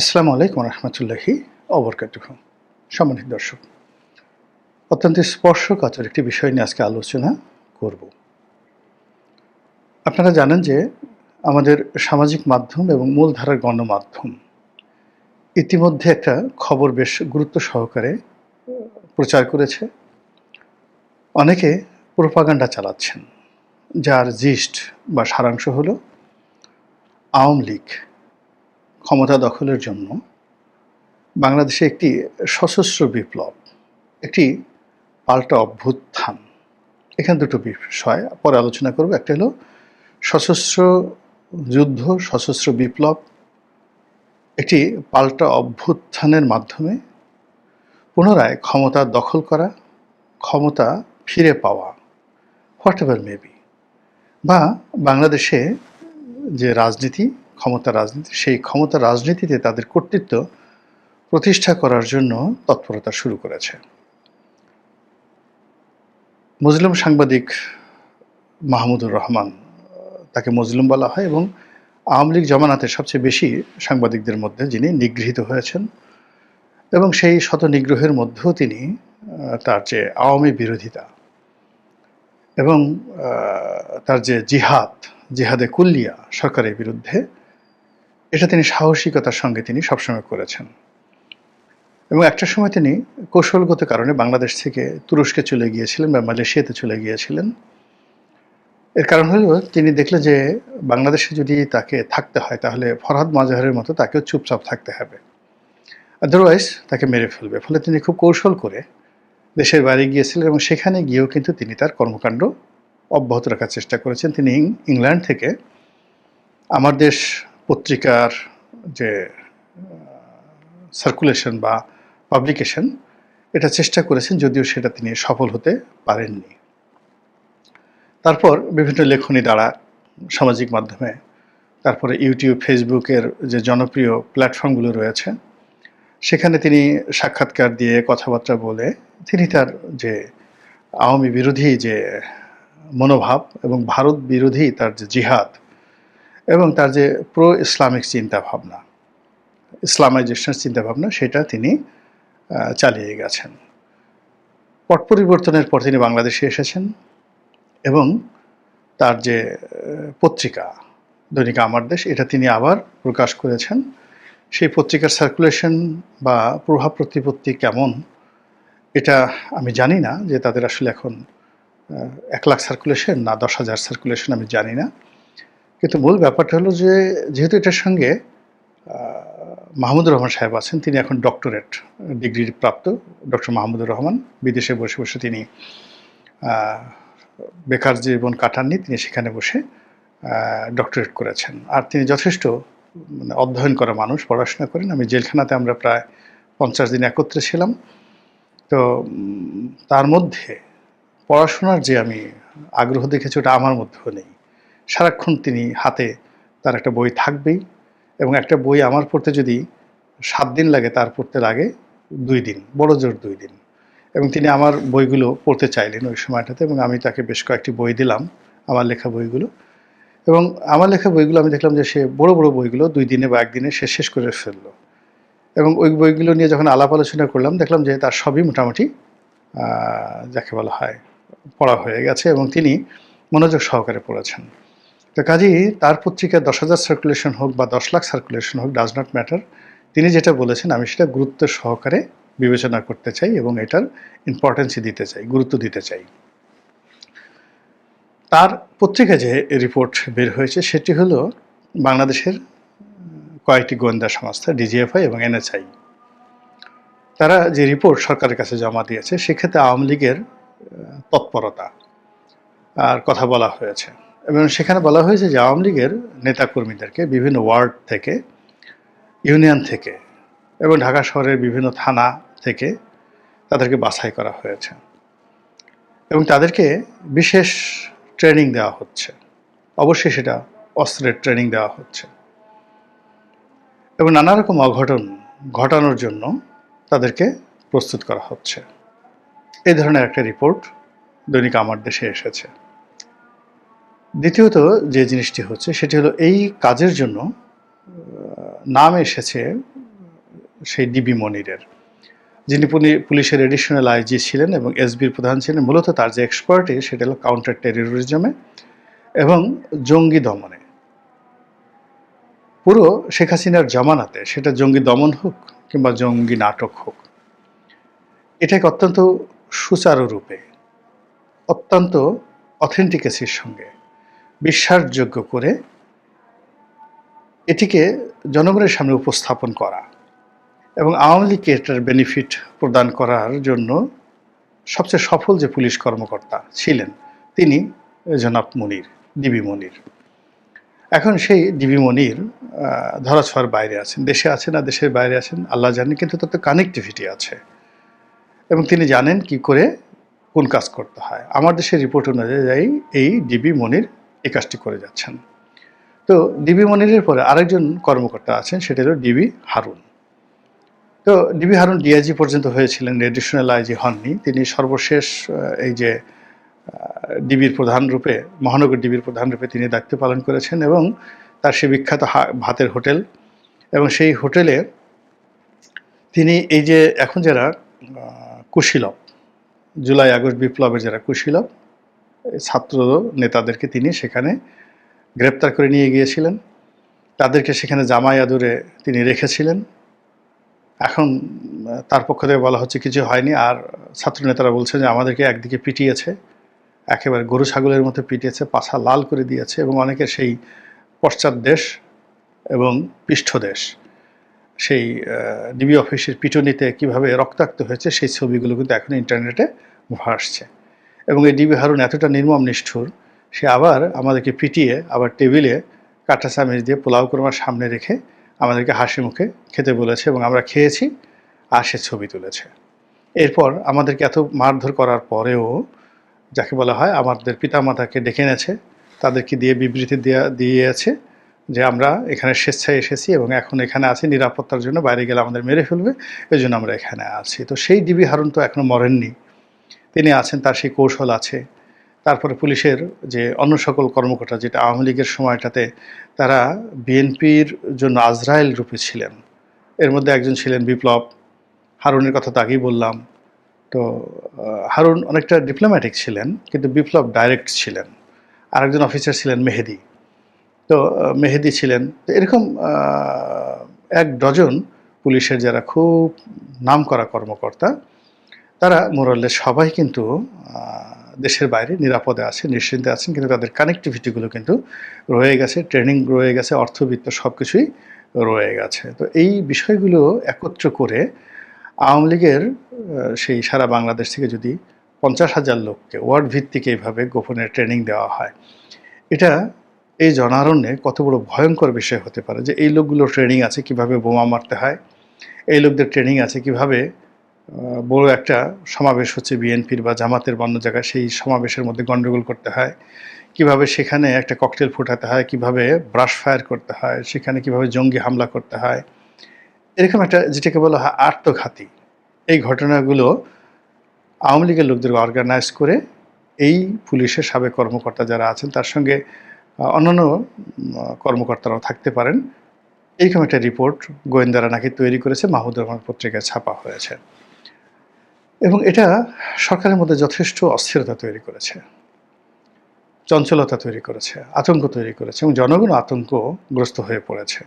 আসসালামু আলাইকুম রহমতুল্লাহি অবরকাতুহ। সম্মানিত দর্শক, অত্যন্ত স্পর্শকাতর একটি বিষয় নিয়ে আজকে আলোচনা করব। আপনারা জানেন যে আমাদের সামাজিক মাধ্যম এবং মূলধারার গণমাধ্যম ইতিমধ্যে একটা খবর বেশ গুরুত্ব সহকারে প্রচার করেছে। অনেকে প্রোপাগান্ডা চালাচ্ছেন, যার জিস্ট বা সারাংশ হলো আওয়ামী লীগ। ক্ষমতা দখলের জন্য বাংলাদেশে একটি সশস্ত্র বিপ্লব, একটি পাল্টা অভ্যুত্থান। এখানে দুটো বিষয় পরে আলোচনা করব। একটা হলো সশস্ত্র যুদ্ধ, সশস্ত্র বিপ্লব, একটি পাল্টা অভ্যুত্থানের মাধ্যমে পুনরায় ক্ষমতা দখল করা, ক্ষমতা ফিরে পাওয়া হোয়াট এভার মেবি। বা বাংলাদেশে যে রাজনীতি ক্ষমতা রাজনীতি, সেই ক্ষমতা রাজনীতিতে তাদের কর্তৃত্ব প্রতিষ্ঠা করার জন্য তৎপরতা শুরু করেছে। মুসলিম সাংবাদিক মাহমুদুর রহমান তাকে মুসলিম বলা হয় এবং আওয়ামী লীগ জমানাতে সবচেয়ে বেশি সাংবাদিকদের মধ্যে যিনি নিগৃহীত হয়েছেন এবং সেই শত নিগ্রহের মধ্যেও তিনি তার যে আওয়ামী বিরোধিতা এবং তার যে জিহাদ, জিহাদে কুল্লিয়া সরকারের বিরুদ্ধে এটা তিনি সাহসিকতার সঙ্গে তিনি সবসময় করেছেন। এবং একটা সময় তিনি কৌশলগত কারণে বাংলাদেশ থেকে তুরস্কে চলে গিয়েছিলেন বা মালয়েশিয়াতে চলে গিয়েছিলেন। এর কারণ হলো তিনি দেখলেন যে বাংলাদেশে যদি তাকে থাকতে হয়, তাহলে ফরহাদ মাজাহারের মতো তাকেও চুপচাপ থাকতে হবে। আদারওয়াইজ তাকে মেরে ফেলবে। ফলে তিনি খুব কৌশল করে দেশের বাইরে গিয়েছিলেন এবং সেখানে গিয়েও কিন্তু তিনি তার কর্মকাণ্ড অব্যাহত রাখার চেষ্টা করেছেন। তিনি ইংল্যান্ড থেকে আমার দেশ পত্রিকার যে সার্কুলেশন বা পাবলিকেশন এটা চেষ্টা করেছেন যদিও সেটা তিনি সফল হতে পারেননি। তারপর বিভিন্ন লেখনী দ্বারা সামাজিক মাধ্যমে, তারপরে ইউটিউব ফেসবুকের যে জনপ্রিয় প্ল্যাটফর্মগুলো রয়েছে, সেখানে তিনি সাক্ষাৎকার দিয়ে কথাবার্তা বলে তিনি তার যে আওয়ামী বিরোধী যে মনোভাব এবং ভারত বিরোধী তার যে জিহাদ এবং তার যে প্রো ইসলামিক চিন্তাভাবনা ইসলামাইজেশন চিন্তাভাবনা, সেটা তিনি চালিয়ে গেছেন। পট পরিবর্তনের পর তিনি বাংলাদেশে এসেছেন এবং তার যে পত্রিকা, দৈনিক আমার দেশ, এটা তিনি আবার প্রকাশ করেছেন। সেই পত্রিকার সার্কুলেশন বা প্রভাব প্রতিপত্তি কেমন, এটা আমি জানি না, যে তাদের আসলে এখন এক লাখ সার্কুলেশন না দশ হাজার সার্কুলেশন আমি জানি না। কিন্তু মূল ব্যাপারটা হলো যে, যেহেতু এটার সঙ্গে মাহমুদুর রহমান সাহেব আছেন, তিনি এখন ডক্টরেট ডিগ্রি প্রাপ্ত ডক্টর মাহমুদুর রহমান। বিদেশে বসে বসে তিনি বেকার জীবন কাটাননি, তিনি সেখানে বসে ডক্টরেট করেছেন। আর তিনি যথেষ্ট মানে অধ্যয়ন করা মানুষ, পড়াশোনা করেন। আমি জেলখানাতে আমরা প্রায় পঞ্চাশ দিন একত্রে ছিলাম। তো তার মধ্যে পড়াশোনার যে আমি আগ্রহ দেখেছি, ওটা আমার মধ্যেও নেই। সারাক্ষণ তিনি হাতে তার একটা বই থাকবেই এবং একটা বই আমার পড়তে যদি সাত দিন লাগে, তার পড়তে লাগে দুই দিন, বড় জোর দুই দিন। এবং তিনি আমার বইগুলো পড়তে চাইলেন ওই সময়টাতে এবং আমি তাকে বেশ কয়েকটি বই দিলাম, আমার লেখা বইগুলো। এবং আমার লেখা বইগুলো আমি দেখলাম যে সে বড় বড় বইগুলো দুই দিনে বা একদিনে সে শেষ করে ফেলল। এবং ওই বইগুলো নিয়ে যখন আলাপ আলোচনা করলাম, দেখলাম যে তার সবই মোটামুটি যাকে বলা হয়, পড়া হয়ে গেছে এবং তিনি মনোযোগ সহকারে পড়েছেন। তো কাজেই তার পত্রিকায় দশ হাজার সার্কুলেশন হোক বা দশ লাখ সার্কুলেশন হোক ডাজ নট ম্যাটার তিনি যেটা বলেছেন, আমি সেটা গুরুত্ব সহকারে বিবেচনা করতে চাই এবং এটার ইম্পর্টেন্সই দিতে চাই, গুরুত্ব দিতে চাই। তার পত্রিকা যে রিপোর্ট বের হয়েছে, সেটি হলো বাংলাদেশের কয়েকটি গোয়েন্দা সংস্থা ডিজিএফআই এবং এনএসআই তারা যে রিপোর্ট সরকারের কাছে জমা দিয়েছে, সেক্ষেত্রে আওয়ামী লীগের তৎপরতা, আর কথা বলা হয়েছে। এবং সেখানে বলা হয়েছে যে আওয়ামী লীগের নেতাকর্মীদেরকে বিভিন্ন ওয়ার্ড থেকে, ইউনিয়ন থেকে এবং ঢাকা শহরের বিভিন্ন থানা থেকে তাদেরকে বাছাই করা হয়েছে এবং তাদেরকে বিশেষ ট্রেনিং দেওয়া হচ্ছে। অবশ্যই সেটা অস্ত্রের ট্রেনিং দেওয়া হচ্ছে। এবং নানা রকম অঘটন ঘটানোর জন্য তাদেরকে প্রস্তুত করা হচ্ছে। এই ধরনের একটা রিপোর্ট দৈনিক আমার দেশে এসেছে। দ্বিতীয়ত যে জিনিসটি হচ্ছে, সেটি হলো এই কাজের জন্য নাম এসেছে সেই ডিবি মনিরের। যিনি পুলিশের এডিশনাল আইজি ছিলেন এবং এসবির প্রধান ছিলেন, মূলত তার যে এক্সপার্টি সেটা হলো কাউন্টার টেরোরিজমে এবং জঙ্গি দমনে। পুরো শেখ হাসিনার জামানাতে সেটা জঙ্গি দমন হোক কিংবা জঙ্গি নাটক হোক, এটাকে অত্যন্ত সুচারুরূপে, অত্যন্ত অথেন্টিকেসির সঙ্গে বিশ্বাসযোগ্য করে এটিকে জনগণের সামনে উপস্থাপন করা এবং আওয়ামী লীগকে এটার বেনিফিট প্রদান করার জন্য সবচেয়ে সফল যে পুলিশ কর্মকর্তা ছিলেন তিনি জনাব মনির ডিবি মনির। এখন সেই ডিবি মনির ধরাছোঁয়ার বাইরে আছেন। দেশে আছেন না দেশের বাইরে আছেন, আল্লাহ জানেন, কিন্তু তাতে কানেক্টিভিটি আছে। এবং তিনি জানেন কি করে কোন কাজ করতে হয়। আমার দেশের রিপোর্ট অনুযায়ী এই ডিবি মনির এই কাজটি করে যাচ্ছেন। তো ডিবি মনিরের পরে আরেকজন কর্মকর্তা আছেন, সেটা হলো ডিবি হারুন। তো ডিবি হারুন ডিআইজি পর্যন্ত হয়েছিলেন এডিশনাল আইজি হননি। তিনি সর্বশেষ এই যে ডিবির প্রধান রূপে, মহানগর ডিবির প্রধান রূপে তিনি দায়িত্ব পালন করেছেন এবং তার সে বিখ্যাত ভাতের হোটেল এবং সেই হোটেলে তিনি এই যে, এখন যারা কুশীলব জুলাই আগস্ট বিপ্লবের যারা কুশীলব ছাত্র নেতাদেরকে তিনি সেখানে গ্রেপ্তার করে নিয়ে গিয়েছিলেন। তাদেরকে সেখানে জামাই আদরে তিনি রেখেছিলেন। এখন, তার পক্ষ থেকে বলা হচ্ছে কিছু হয়নি। আর ছাত্র নেতারা বলছে যে আমাদেরকে একদিকে পিটিয়েছে, একেবারে গরু ছাগলের মতো পিটিয়েছে, পাছা লাল করে দিয়েছে এবং অনেকে সেই পশ্চাৎ দেশ এবং পৃষ্ঠদেশ সেই ডিবি অফিসের পিটুনিতে কীভাবে রক্তাক্ত হয়েছে সেই ছবিগুলো কিন্তু এখন ইন্টারনেটে ভাসছে। এবং এই ডিবি হারুন এতটা নির্মম, নিষ্ঠুর, সে আবার আমাদেরকে পিটিয়ে, আবার টেবিলে কাঁটা চামিচ দিয়ে পোলাও কোরমার সামনে রেখে আমাদেরকে হাসি মুখে খেতে বলেছে এবং আমরা খেয়েছি, আর সে ছবি তুলেছে। এরপর আমাদেরকে এত মারধর করার পরেও যাকে বলা হয় আমাদের পিতামাতাকে ডেকে এনেছে, তাদেরকে দিয়ে বিবৃতি দেওয়া দিয়েছে যে আমরা এখানে স্বেচ্ছায় এসেছি এবং এখন এখানে আছি, নিরাপত্তার জন্য বাইরে গেলে আমাদের মেরে ফেলবে এই জন্য আমরা এখানে আছি। তো সেই ডিবি হারুন তো এখনও মরেননি। তিনি আছেন, তার সেই কৌশল আছে। তারপরে পুলিশের যে অন্য সকল কর্মকর্তা, যেটা আওয়ামী লীগের সময়টাতে তারা বিএনপির জন্য আজরায়েল রূপে ছিলেন। এর মধ্যে একজন ছিলেন বিপ্লব। হারুনের কথা তো আগেই বললাম। তো হারুন অনেকটা ডিপ্লোম্যাটিক ছিলেন, কিন্তু বিপ্লব ডাইরেক্ট ছিলেন। আরেকজন অফিসার ছিলেন মেহেদি। তো মেহেদি ছিলেন। তো এরকম এক ডজন পুলিশের যারা খুব নামকরা কর্মকর্তা তারা মোরাল্লে সবাই কিন্তু দেশের বাইরে নিরাপদে আছে, নিশ্চিন্তে আছেন, কিন্তু তাদের কানেক্টিভিটিগুলো কিন্তু রয়ে গেছে ট্রেনিং রয়ে গেছে, অর্থবিত্ত সব কিছুই রয়ে গেছে। তো এই বিষয়গুলো একত্র করে আওয়ামী লীগের সেই সারা বাংলাদেশ থেকে যদি পঞ্চাশ হাজার লোককে ওয়ার্ড ভিত্তিক এইভাবে গোপনে ট্রেনিং দেওয়া হয়, এটা এই জনারণ্যে কত বড় ভয়ঙ্কর বিষয় হতে পারে যে এই লোকগুলোর ট্রেনিং আছে কীভাবে বোমা মারতে হয়, এই লোকদের ট্রেনিং আছে কীভাবে বড় একটা সমাবেশ হচ্ছে বিএনপির বা জামাতের বা অন্য জায়গায়। সেই সমাবেশের মধ্যে গণ্ডগোল করতে হয়। কীভাবে সেখানে একটা ককটেল ফোটাতে হয়, কীভাবে ব্রাশ ফায়ার করতে হয়, সেখানে কীভাবে জঙ্গি হামলা করতে হয়। এরকম একটা যেটাকে বলা হয় আত্মঘাতী। এই ঘটনাগুলো আওয়ামী লীগের লোকদের অর্গানাইজ করে এই পুলিশের সাবেক কর্মকর্তা যারা আছেন, তার সঙ্গে অন্যান্য কর্মকর্তারাও থাকতে পারেন। এইরকম একটা রিপোর্ট গোয়েন্দারা নাকি তৈরি করেছে। মাহমুদ রহমান পত্রিকায় ছাপা হয়েছে। এবং এটা সরকারের মধ্যে যথেষ্ট অস্থিরতা তৈরি করেছে। চঞ্চলতা তৈরি করেছে, আতঙ্ক তৈরি করেছে এবং জনগণ আতঙ্কগ্রস্ত হয়ে পড়েছে।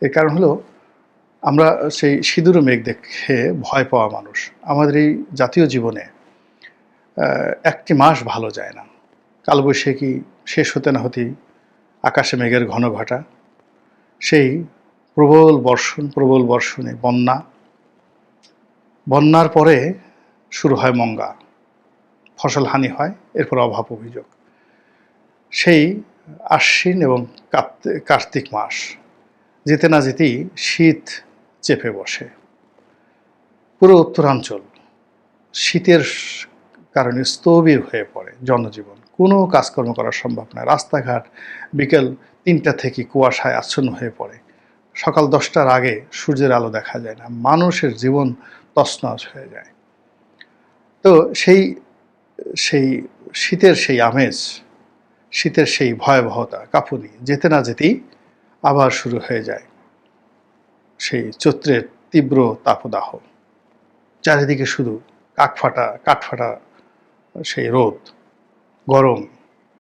এর কারণ হলো, আমরা সেই সিঁদুর মেঘ দেখে ভয় পাওয়া মানুষ। আমাদের এই জাতীয় জীবনে একটি মাস ভালো যায় না। কালবৈশাখী শেষ হতে না হতেই আকাশে মেঘের ঘন ঘটা। সেই প্রবল বর্ষণ, প্রবল বর্ষণে বন্যা। বন্যার পরে শুরু হয় মঙ্গা। ফসল হানি হয়, এরপর অভাব অভিযোগ। সেই আশ্বিন এবং কার্তিক মাস, যেতে না যেতেই শীত চেপে বসে। পুরো উত্তরাঞ্চল শীতের কারণে স্থবির হয়ে পড়ে জনজীবন। কোনো কাজকর্ম করা সম্ভব নয়। রাস্তাঘাট বিকেল তিনটা থেকে কুয়াশায় আচ্ছন্ন হয়ে পড়ে। সকাল দশটার আগে সূর্যের আলো দেখা যায় না। মানুষের জীবন তছনছ হয়ে যায়। তো সেই সেই শীতের সেই আমেজ, শীতের সেই ভয়াবহতা কাঁপুনি যেতে না যেতেই আবার শুরু হয়ে যায় সেই চৈত্রের তীব্র তাপদাহ। চারিদিকে শুধু কাকফাটা কাঠফাটা সেই রোদ, গরম